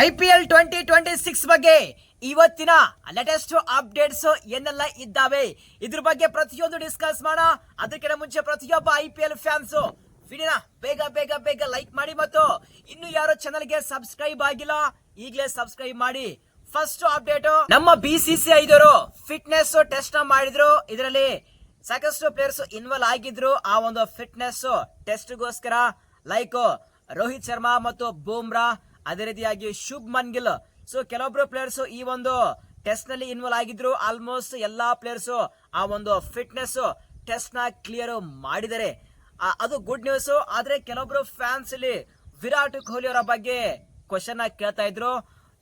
I P twenty twenty six ಬಗ್ಗೆ ಇವತ್ತಿನ latest updates ಏನೆಲ್ಲ ಇದ್ದಾವೆ? ಇದ್ರ ಬಗ್ಗೆ ಪ್ರತಿಯೊಂದು ಡಿಸ್ಕಸ್ ಮಾಡೋಣ. ಅದಕ್ಕಿಂತ ಮುಂಚೆ ಪ್ರತಿಯೊಬ್ಬ ಐ ಪಿ ಫ್ಯಾನ್ಸ್ ವಿಡಿಯೋನ ಬೇಗ ಬೇಗ ಬೇಗ ಲೈಕ್ ಮಾಡಿ ಮತ್ತು ಇನ್ನು ಯಾರು ಚಾನಲ್ಗೆ ಸಬ್ಸ್ಕ್ರೈಬ್ ಆಗಿಲ್ಲ, ಈಗಲೇ ಸಬ್ಸ್ಕ್ರೈಬ್ ಮಾಡಿ. ಫಸ್ಟ್ ಅಪ್ಡೇಟ್ ನಮ್ಮ ಬಿ ಸಿ ಸಿ ಐದವರು ಫಿಟ್ನೆಸ್ ಟೆಸ್ಟ್ ಮಾಡಿದ್ರು. ಇದರಲ್ಲಿ ಸಾಕಷ್ಟು ಪ್ಲೇಯರ್ಸ್ ಇನ್ವಾಲ್ವ್ ಆಗಿದ್ರು. ಆ ಒಂದು ಫಿಟ್ನೆಸ್ ಟೆಸ್ಟ್ಗೋಸ್ಕರ ಲೈಕ್ ರೋಹಿತ್ ಶರ್ಮಾ ಮತ್ತು ಬೂಮ್ರಾ ಅದೇ ರೀತಿಯಾಗಿ ಶುಭ್ಮನ್ ಗಿಲ್ ಸೊ ಕೆಲವೊಬ್ರು ಪ್ಲೇಯರ್ಸ್ ಈ ಒಂದು ಟೆಸ್ಟ್ನಲ್ಲಿ ಇನ್ವಾಲ್ವ್ ಆಗಿದ್ರು. ಆಲ್ಮೋಸ್ಟ್ ಎಲ್ಲಾ ಪ್ಲೇಯರ್ಸ್ ಆ ಒಂದು ಫಿಟ್ನೆಸ್ ಟೆಸ್ಟ್ನ ಕ್ಲಿಯರ್ ಮಾಡಿದರೆ ಅದು ಗುಡ್ ನ್ಯೂಸ್ ಆದ್ರೆ ಕೆಲವೊಬ್ರು ಫ್ಯಾನ್ಸ್ ಇಲ್ಲಿ ವಿರಾಟ್ ಕೊಹ್ಲಿ ಅವರ ಬಗ್ಗೆ ಕ್ವಶನ್ ಕೇಳ್ತಾ ಇದ್ರು.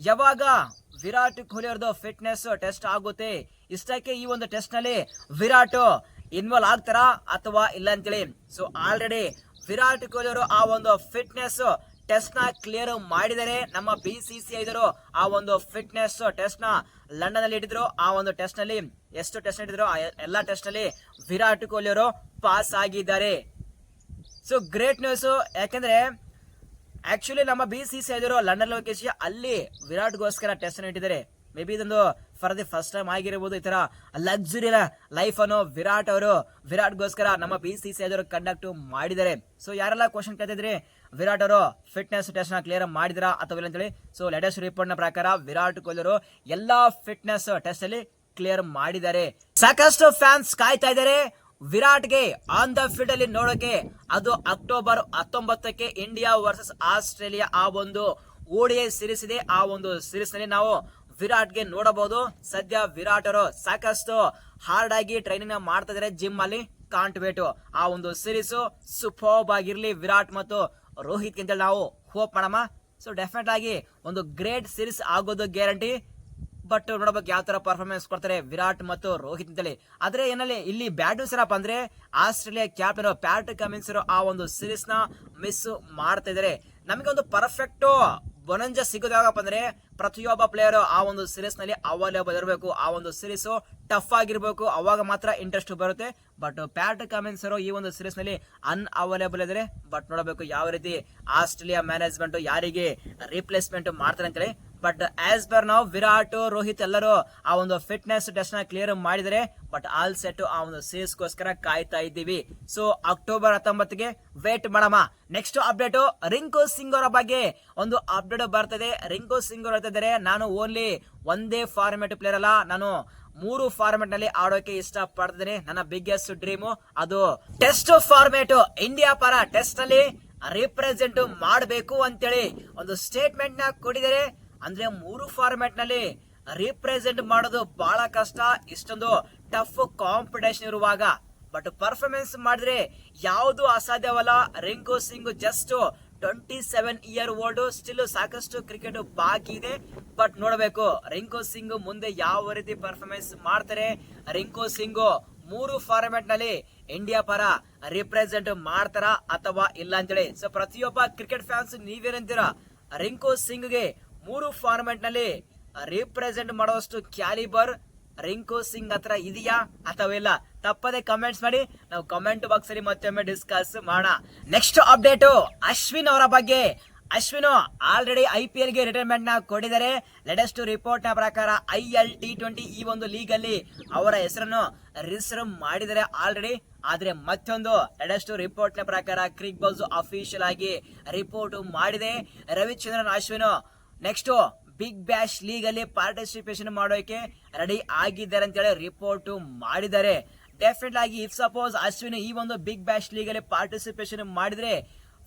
ಯಾವಾಗ ವಿರಾಟ್ ಕೊಹ್ಲಿ ಅವ್ರದ್ದು ಫಿಟ್ನೆಸ್ ಟೆಸ್ಟ್ ಆಗುತ್ತೆ? ಇಷ್ಟಕ್ಕೆ ಈ ಒಂದು ಟೆಸ್ಟ್ನಲ್ಲಿ ವಿರಾಟ್ ಇನ್ವಾಲ್ವ್ ಆಗ್ತಾರಾ ಅಥವಾ ಇಲ್ಲ ಅಂತೇಳಿ. ಸೊ ಆಲ್ರೆಡಿ ವಿರಾಟ್ ಕೊಹ್ಲಿ ಅವರು ಆ ಒಂದು ಫಿಟ್ನೆಸ್ ಟೆಸ್ಟ್ನ ಕ್ಲಿಯರ್ ಮಾಡಿದರೆ ನಮ್ಮ ಬಿ ಸಿ ಸಿ ಐದರು ಆ ಒಂದು ಫಿಟ್ನೆಸ್ ಟೆಸ್ಟ್ನ ಲಂಡನ್ ಅಲ್ಲಿ ಇಟ್ಟಿದ್ರು. ಆ ಒಂದು ಟೆಸ್ಟ್ನಲ್ಲಿ ಎಷ್ಟು ಟೆಸ್ಟ್ ಇಟ್ಟಿದ್ರು? ಆ ಎಲ್ಲಾ ಟೆಸ್ಟ್ನಲ್ಲಿ ವಿರಾಟ್ ಕೊಹ್ಲಿ ಅವರು ಪಾಸ್ ಆಗಿದ್ದಾರೆ. ಸೊ ಗ್ರೇಟ್ ನ್ಯೂಸ್ ಯಾಕಂದ್ರೆ ಆಕ್ಚುಲಿ ನಮ್ಮ ಬಿ ಸಿ ಸಿ ಐದರು ಲಂಡನ್ ಲೋಕೇಶ್ ಅಲ್ಲಿ ವಿರಾಟ್ಗೋಸ್ಕರ ಟೆಸ್ಟ್ ಇಟ್ಟಿದ್ದಾರೆ. ಮೇ ಬಿ ಇದೊಂದು ಫಾರ್ ದಿ ಫಸ್ಟ್ ಟೈಮ್ ಆಗಿರಬಹುದು ಈ ತರ ಲಕ್ಸುರಿ ಲೈಫ್ ಅನ್ನು ವಿರಾಟ್ ಅವರು. ವಿರಾಟ್ಗೋಸ್ಕರ ನಮ್ಮ ಬಿ ಸಿ ಸಿ ಐದವರು ಕಂಡಕ್ಟ್ ಮಾಡಿದ್ದಾರೆ. ಸೊ ಯಾರೆಲ್ಲ ಕ್ವಶನ್ ಕೇಳ್ತಿದ್ರಿ? ವಿರಾಟ್ ಅವರು ಫಿಟ್ನೆಸ್ ಟೆಸ್ಟ್ನ ಕ್ಲಿಯರ್ ಮಾಡಿದಿರಾ ಅಥವಾ ಇಲ್ಲ ಅಂತೇಳಿ? ಸೊ ಲೇಟೆಸ್ಟ್ ರಿಪೋರ್ಟ್ನ ಪ್ರಕಾರ ವಿರಾಟ್ ಕೊಹ್ಲಿ ಅವರು ಎಲ್ಲಾ ಫಿಟ್ನೆಸ್ ಟೆಸ್ಟ್ ಅಲ್ಲಿ ಕ್ಲಿಯರ್ ಮಾಡಿದ್ದಾರೆ. ಸಾಕಷ್ಟು ಫ್ಯಾನ್ಸ್ ಕಾಯ್ತಾ ಇದ್ದಾರೆ. ವಿರಾಟ್ಗೆ ಆನ್ ದ ಫೀಲ್ಡ್ ಅಲ್ಲಿ ನೋಡೋಕೆ ಅದು ಅಕ್ಟೋಬರ್ ಹತ್ತೊಂಬತ್ತಕ್ಕೆ ಇಂಡಿಯಾ ವರ್ಸಸ್ ಆಸ್ಟ್ರೇಲಿಯಾ ಆ ಒಂದು ಓಡಿಐ ಸಿರಿಸಿದೆ ಆ ಒಂದು ಸೀರೀಸ್ನಲ್ಲಿ ನಾವು ವಿರಾಟ್ಗೆ ನೋಡಬಹುದು. ಸದ್ಯ ವಿರಾಟರು ಸಾಕಷ್ಟು ಹಾರ್ಡ್ ಆಗಿ ಟ್ರೈನಿಂಗ್ ಮಾಡ್ತಾ ಇದಾರೆ ಜಿಮ್ ಅಲ್ಲಿ. ಕಾಂಟ್ ಆ ಒಂದು ಸಿರೀಸು ಸೂಪರ್ಬ್ ಆಗಿರ್ಲಿ ವಿರಾಟ್ ಮತ್ತು ರೋಹಿತ್ ಅಂತೇಳಿ ನಾವು ಹೋಪ್ ಮಾಡಮ್ಮ. ಸೊ ಡೆಫಿನೆಟ್ ಆಗಿ ಒಂದು ಗ್ರೇಟ್ ಸಿರೀಸ್ ಆಗೋದು ಗ್ಯಾರಂಟಿ ಬಟ್ ನೋಡಬೇಕು ಯಾವ ತರ ಪರ್ಫಾರ್ಮೆನ್ಸ್ ಕೊಡ್ತಾರೆ ವಿರಾಟ್ ಮತ್ತು ರೋಹಿತ್ ಅಂತೇಳಿ. ಆದ್ರೆ ಏನಲ್ಲಿ ಇಲ್ಲಿ ಬ್ಯಾಡ್ ಸರಪ್ಪ ಅಂದ್ರೆ ಆಸ್ಟ್ರೇಲಿಯಾ ಕ್ಯಾಪ್ಟನ್ ಪ್ಯಾಟ್ ಕಮಿನ್ಸ್ ಆ ಒಂದು ಸೀರೀಸ್ನ ಮಿಸ್ ಮಾಡ್ತಾ ಇದ್ದಾರೆ ನಮಗೆ ಒಂದು ಪರ್ಫೆಕ್ಟ್ ಬೊನಂಜ ಸಿಗೋದಾಗಪ್ಪ ಅಂದ್ರೆ ಪ್ರತಿಯೊಬ್ಬ ಪ್ಲೇಯರ್ ಆ ಒಂದು ಸೀರೀಸ್ನಲ್ಲಿ ಅವೈಲೇಬಲ್ ಇರಬೇಕು ಆ ಒಂದು ಸೀರೀಸ್ ಟಫ್ ಆಗಿರಬೇಕು. ಅವಾಗ ಮಾತ್ರ ಇಂಟ್ರೆಸ್ಟ್ ಬರುತ್ತೆ. ಬಟ್ ಪ್ಯಾಟ್ ಕಮಿನ್ಸ್ ಈ ಒಂದು ಸೀರೀಸ್ನಲ್ಲಿ ಅನ್ ಅವೈಲೇಬಲ್ ಇದ್ರೆ ಬಟ್ ನೋಡಬೇಕು ಯಾವ ರೀತಿ ಆಸ್ಟ್ರೇಲಿಯಾ ಮ್ಯಾನೇಜ್ಮೆಂಟ್ ಯಾರಿಗೆ ರಿಪ್ಲೇಸ್ಮೆಂಟ್ ಮಾಡ್ತಾರೆ ಅಂತೇಳಿ. ಬಟ್ ಆಸ್ ಪರ್ ನಾವು ವಿರಾಟ್, ರೋಹಿತ್ ಎಲ್ಲರೂ ಆ ಒಂದು ಫಿಟ್ನೆಸ್ ಟೆಸ್ಟ್ನ ಕ್ಲಿಯರ್ ಮಾಡಿದರೆ ಬಟ್ ಆಲ್ ಸೆಟ್ ಆ ಒಂದು ಸೀರೀಸ್ ಗೋಸ್ಕರ ಕಾಯ್ತಾ ಇದ್ದೀವಿ. ಸೊ ಅಕ್ಟೋಬರ್ ಹತ್ತೊಂಬತ್ತಿಗೆ ವೇಟ್ ಮಾಡಮ್ಮ. ನೆಕ್ಸ್ಟ್ ಅಪ್ಡೇಟ್ ರಿಂಕು ಸಿಂಗ್ ಅವರ ಬಗ್ಗೆ. ಒಂದು ಅಪ್ಡೇಟ್ ಬರ್ತದೆ. ರಿಂಕು ಸಿಂಗ್ ಅವರು ನಾನು ಓನ್ಲಿ ಒಂದೇ ಫಾರ್ಮೆಟ್ ಪ್ಲೇಯರ್ ಅಲ್ಲ. ನಾನು ಮೂರು ಫಾರ್ಮೆಟ್ನಲ್ಲಿ ಆಡೋಕೆ ಇಷ್ಟ ಪಡ್ತಿದ್ದೀನಿ ನನ್ನ ಬಿಗ್ಗೆಸ್ಟ್ ಡ್ರೀಮು ಅದು ಟೆಸ್ಟ್ ಫಾರ್ಮೆಟ್ ಇಂಡಿಯಾ ಪರ ಟೆಸ್ಟ್ ಅಲ್ಲಿ ರಿಪ್ರೆಸೆಂಟ್ ಮಾಡಬೇಕು ಅಂತೇಳಿ ಒಂದು ಸ್ಟೇಟ್ಮೆಂಟ್ನ ಕೊಟ್ಟಿದ್ದಾರೆ. ಅಂದ್ರೆ ಮೂರು ಫಾರ್ಮ್ಯಾಟ್ನಲ್ಲಿ ರಿಪ್ರೆಸೆಂಟ್ ಮಾಡೋದು ಬಹಳ ಕಷ್ಟ. ಇಷ್ಟೊಂದು ಟಫ್ ಕಾಂಪಿಟೇಷನ್ ಇರುವಾಗ. ಬಟ್ ಪರ್ಫಾರ್ಮೆನ್ಸ್ ಮಾಡಿದ್ರೆ ಯಾವುದು ಅಸಾಧ್ಯವಲ್ಲ? Rinku Singh just twenty seven year old still ಸಾಕಷ್ಟು ಕ್ರಿಕೆಟ್ ಬಾಕಿ ಇದೆ. ಬಟ್ ನೋಡಬೇಕು ರಿಂಕು ಸಿಂಗ್ ಮುಂದೆ ಯಾವ ರೀತಿ ಪರ್ಫಾರ್ಮೆನ್ಸ್ ಮಾಡ್ತಾರೆ? ರಿಂಕು ಸಿಂಗ್ ಮೂರು ಫಾರ್ಮೆಟ್ನಲ್ಲಿ ಇಂಡಿಯಾ ಪರ ರಿಪ್ರೆಸೆಂಟ್ ಮಾಡ್ತಾರ ಅಥವಾ ಇಲ್ಲ ಅಂತೇಳಿ? ಸೊ ಪ್ರತಿಯೊಬ್ಬ ಕ್ರಿಕೆಟ್ ಫ್ಯಾನ್ಸ್ ನೀವೇನಂತೀರಾ ರಿಂಕು ಸಿಂಗ್ಗೆ ಮೂರು ಫಾರ್ಮೆಟ್ನಲ್ಲಿ ರಿಪ್ರೆಸೆಂಟ್ ಮಾಡುವಷ್ಟು ಕ್ಯಾಲಿಬರ್ ರಿಂಕು ಸಿಂಗ್ ಹತ್ರ ಇದೆಯಾ ಅಥವಾ ಇಲ್ಲ? ತಪ್ಪದೆ ಕಮೆಂಟ್ಸ್ ಮಾಡಿ. ನಾವು ಕಮೆಂಟ್ ಬಾಕ್ಸ್ ಅಲ್ಲಿ ಮತ್ತೊಮ್ಮೆ ಡಿಸ್ಕಸ್ ಮಾಡೋಣ. ನೆಕ್ಸ್ಟ್ ಅಪ್ಡೇಟ್ ಅಶ್ವಿನ್ ಅವರ ಬಗ್ಗೆ. ಅಶ್ವಿನ್ ಆಲ್ರೆಡಿ ಐ ಪಿ ಎಲ್ಗೆ ರಿಟೈರ್ಮೆಂಟ್ನ ಕೊಟ್ಟಿದ್ದಾರೆ. ಲೇಟೆಸ್ಟ್ ರಿಪೋರ್ಟ್ನ ಪ್ರಕಾರ ಐ ಎಲ್ ಟಿ ಟ್ವೆಂಟಿ ಈ ಒಂದು ಲೀಗ್ ಅಲ್ಲಿ ಅವರ ಹೆಸರನ್ನು ರಿಸರ್ವ್ ಮಾಡಿದ್ದಾರೆ ಆಲ್ರೆಡಿ ಆದ್ರೆ ಮತ್ತೊಂದು ಲೇಟೆಸ್ಟ್ ರಿಪೋರ್ಟ್ನ ಪ್ರಕಾರ ಕ್ರಿಕ್ ಬೌಸ್ ಅಫಿಷಿಯಲ್ ಆಗಿ ರಿಪೋರ್ಟ್ ಮಾಡಿದೆ. Ravichandran, Ashwin next Big Bash League ಅಲ್ಲಿ ಪಾರ್ಟಿಸಿಪೇಷನ್ ಮಾಡೋಕೆ ರೆಡಿ ಆಗಿದ್ದಾರೆ ಅಂತೇಳಿ ರಿಪೋರ್ಟ್ ಮಾಡಿದ್ದಾರೆ. ಡೆಫಿನೆಟ್ ಆಗಿ ಇಫ್ ಸಪೋಸ್ ಅಶ್ವಿನ್ ಈ ಒಂದು ಬಿಗ್ ಬ್ಯಾಶ್ ಲೀಗ್ ಅಲ್ಲಿ ಪಾರ್ಟಿಸಿಪೇಷನ್ ಮಾಡಿದ್ರೆ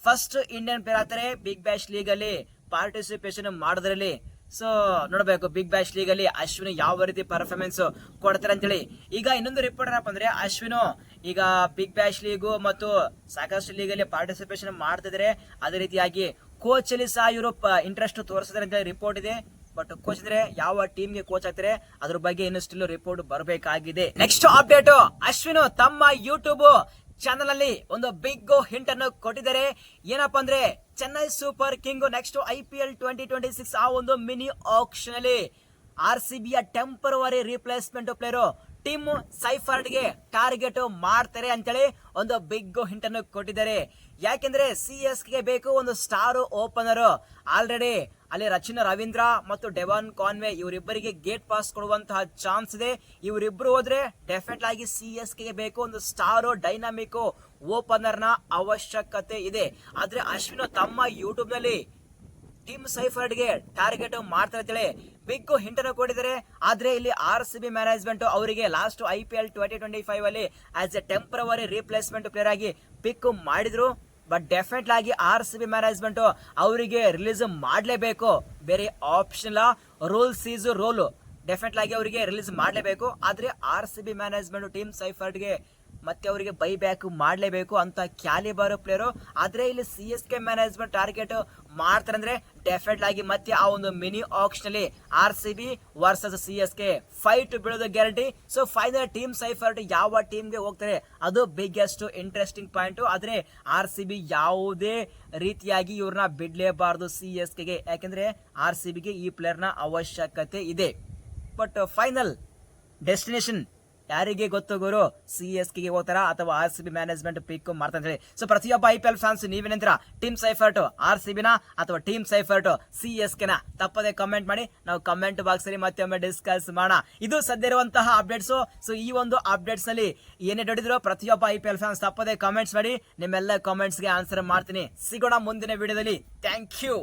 ಫಸ್ಟ್ ಇಂಡಿಯನ್ ಪ್ಲೇಯರ್ ಆಗ್ತಾರೆ ಬಿಗ್ ಬ್ಯಾಶ್ ಲೀಗ್ ಅಲ್ಲಿ ಪಾರ್ಟಿಸಿಪೇಷನ್ ಮಾಡೋದ್ರಲ್ಲಿ. ಸೊ ನೋಡಬೇಕು ಬಿಗ್ ಬ್ಯಾಶ್ ಲೀಗ್ ಅಲ್ಲಿ ಅಶ್ವಿನ್ ಯಾವ ರೀತಿ ಪರ್ಫಾರ್ಮೆನ್ಸ್ ಕೊಡ್ತಾರೆ ಅಂತೇಳಿ. ಈಗ ಇನ್ನೊಂದು ರಿಪೋರ್ಟ್ ಏನಪ್ಪ ಅಂದ್ರೆ, ಅಶ್ವಿನ್ ಈಗ ಬಿಗ್ ಬ್ಯಾಶ್ ಲೀಗು ಮತ್ತು ಸಾಕಷ್ಟು ಲೀಗ್ ಅಲ್ಲಿ ಪಾರ್ಟಿಸಿಪೇಷನ್ ಮಾಡ್ತಿದ್ರೆ, ಅದೇ ರೀತಿಯಾಗಿ ಕೋಚ್ ಅಲ್ಲಿ ಸಹ ಇವರು ಇಂಟ್ರೆಸ್ಟ್ ತೋರಿಸಿದ್ರೆ ಅಂತ ರಿಪೋರ್ಟ್ ಇದೆ. ಬಟ್ ಕೋಚ್ ಅಂದ್ರೆ ಯಾವ ಟೀಮ್ಗೆ ಕೋಚ್ ಆಗ್ತಾರೆ, ಅದ್ರ ಬಗ್ಗೆ ಇನ್ನು ಸ್ಟಿಲ್ ರಿಪೋರ್ಟ್ ಬರಬೇಕಾಗಿದೆ. ನೆಕ್ಸ್ಟ್ ಅಪ್ಡೇಟ್ ಅಶ್ವಿನ್ ತಮ್ಮ ಯೂಟ್ಯೂಬ್ ಚಾನಲ್ ಅಲ್ಲಿ ಒಂದು ಬಿಗ್ ಹಿಂಟ್ ಅನ್ನು ಕೊಟ್ಟಿದ್ದಾರೆ. ಏನಪ್ಪಾ ಅಂದ್ರೆ Chennai Super King next I P L twenty twenty six ಆ ಒಂದು ಮಿನಿ ಆಕ್ಷನ್ ಅಲ್ಲಿ ಆರ್ ಸಿ ಬಿಯ ಟೆಂಪರವರಿ ರಿಪ್ಲೇಸ್ಮೆಂಟ್ ಪ್ಲೇಯರ್ ಟೀಮ್ ಸೈಫರ್ಡ್ಗೆ ಟಾರ್ಗೆಟ್ ಮಾಡ್ತಾರೆ ಅಂತೇಳಿ ಒಂದು ಬಿಗ್ ಹಿಂಟ್ ಅನ್ನು ಕೊಟ್ಟಿದ್ದಾರೆ. ಯಾಕೆಂದ್ರೆ ಸಿ ಎಸ್ಗೆ ಬೇಕು ಒಂದು ಸ್ಟಾರ್ ಓಪನರ್. ಆಲ್ರೆಡಿ ಅಲ್ಲಿ ರಚನಾ ರವೀಂದ್ರ ಮತ್ತು ಡೆವಾನ್ ಕಾನ್ವೆ ಇವರಿಬ್ಬರಿಗೆ ಗೇಟ್ ಪಾಸ್ ಕೊಡುವಂತಹ ಚಾನ್ಸ್ ಇದೆ. ಇವರಿಬ್ರು ಹೋದ್ರೆ ಡೆಫಿನೆಟ್ ಆಗಿ ಸಿ ಎಸ್ಗೆ ಬೇಕು ಒಂದು ಸ್ಟಾರ್ ಡೈನಾಮಿಕ್ ಓಪನರ್ನ ಅವಶ್ಯಕತೆ ಇದೆ. ಆದ್ರೆ ಅಶ್ವಿನ್ ತಮ್ಮ ಯೂಟ್ಯೂಬ್ನಲ್ಲಿ ಟೀಮ್ ಸೈಫರ್ಡ್ಗೆ ಟಾರ್ಗೆಟ್ ಮಾಡ್ತಾ ಅಂತೇಳಿ ಬಿಗ್ ಹಿಂಟ್ ಅನ್ನು ಕೊಟ್ಟಿದ್ದಾರೆ. ಆದ್ರೆ ಇಲ್ಲಿ ಆರ್ ಸಿ ಬಿ ಮ್ಯಾನೇಜ್ಮೆಂಟ್ ಅವರಿಗೆ last I P L twenty twenty five ಅಲ್ಲಿ as a temporary replacement player ಆಗಿ ಪಿಕ್ ಮಾಡಿದ್ರು. ಬಟ್ ಡೆಫಿನೆಟ್ ಆಗಿ ಆರ್ ಸಿ ಬಿ ಮ್ಯಾನೇಜ್ಮೆಂಟ್ ಅವರಿಗೆ ರಿಲೀಸ್ ಮಾಡಲೇಬೇಕು. ಬೇರೆ ಆಪ್ಷನ್ ರೂಲ್ಸ್ ಸೀಸ್ ರೋಲ್ ಡೆಫಿನೆಟ್ ಆಗಿ ಅವರಿಗೆ ರಿಲೀಸ್ ಮಾಡಲೇಬೇಕು. ಆದ್ರೆ R C B management team ಸೈಫರ್ಡ್ಗೆ ಮತ್ತೆ ಅವರಿಗೆ ಬೈ ಬ್ಯಾಕ್ ಮಾಡಲೇಬೇಕು ಅಂತ ಕ್ಯಾಲಿಬರ್ ಪ್ಲೇಯರು ಆದರೆ ಇಲ್ಲಿ C S K management target ಮಾಡ್ತಾರೆ ಅಂದ್ರೆ ಡೆಫಿನೆಟ್ ಆಗಿ ಮತ್ತೆ ಆ ಒಂದು ಮಿನಿ ಆಕ್ಷನ್ ಅಲ್ಲಿ R C B versus C S K fight ಬೀಳೋದು guarantee so final team Seifert ಯಾವ ಟೀಮ್ಗೆ ಹೋಗ್ತಾರೆ? ಅದು ಬಿಗ್ಗೆಸ್ಟ್ ಇಂಟ್ರೆಸ್ಟಿಂಗ್ ಪಾಯಿಂಟ್ ಆದ್ರೆ ಆರ್ ಸಿ ಬಿ ಯಾವುದೇ ರೀತಿಯಾಗಿ ಇವ್ರನ್ನ ಬಿಡ್ಲೇಬಾರ್ದು ಸಿ ಎಸ್ ಕೆಗೆ ಯಾಕೆಂದ್ರೆ ಆರ್ ಸಿ ಬಿಗೆ ಈ ಪ್ಲೇಯರ್ನ ಅವಶ್ಯಕತೆ ಇದೆ. ಬಟ್ ಫೈನಲ್ ಡೆಸ್ಟಿನೇಷನ್ ಯಾರಿಗೆ ಗೊತ್ತು ಗುರು ಸಿ ಎಸ್ ಕೆಗೆ ಹೋಗ್ತಾರ ಅಥವಾ R C B management pick ಮಾಡ್ತಾರೆ ಹೇಳಿ. ಸೊ ಪ್ರತಿಯೊಬ್ಬ ಐ ಪಿ ಎಲ್ ಫ್ಯಾನ್ಸ್ ನೀವೇನಂತೀರ ಟೀಮ್ ಸೈಫರ್ಟ್ ಆರ್ ಸಿ ಬಿನ ಅಥವಾ ಟೀಮ್ ಸೈಫರ್ಟ್ ಸಿ ಎಸ್ ಕೆನ? ತಪ್ಪದೆ ಕಮೆಂಟ್ ಮಾಡಿ. ನಾವು ಕಮೆಂಟ್ ಬಾಕ್ಸ್ ಅಲ್ಲಿ ಮತ್ತೊಮ್ಮೆ ಡಿಸ್ಕಸ್ ಮಾಡೋಣ. ಇದು ಸದ್ಯ ಇರುವಂತಹ ಅಪ್ಡೇಟ್ಸ್ ಸೊ ಈ ಒಂದು ಅಪ್ಡೇಟ್ಸ್ನಲ್ಲಿ ಏನೇ ನೋಡಿದ್ರು ಪ್ರತಿಯೊಬ್ಬ ಐ ಪಿ ಎಲ್ ಫ್ಯಾನ್ಸ್ ತಪ್ಪದೆ ಕಮೆಂಟ್ಸ್ ಮಾಡಿ. ನಿಮ್ಮೆಲ್ಲ ಕಾಮೆಂಟ್ಸ್ಗೆ ಆನ್ಸರ್ ಮಾಡ್ತೀನಿ. ಸಿಗೋಣ ಮುಂದಿನ ವಿಡಿಯೋದಲ್ಲಿ ಥ್ಯಾಂಕ್ ಯು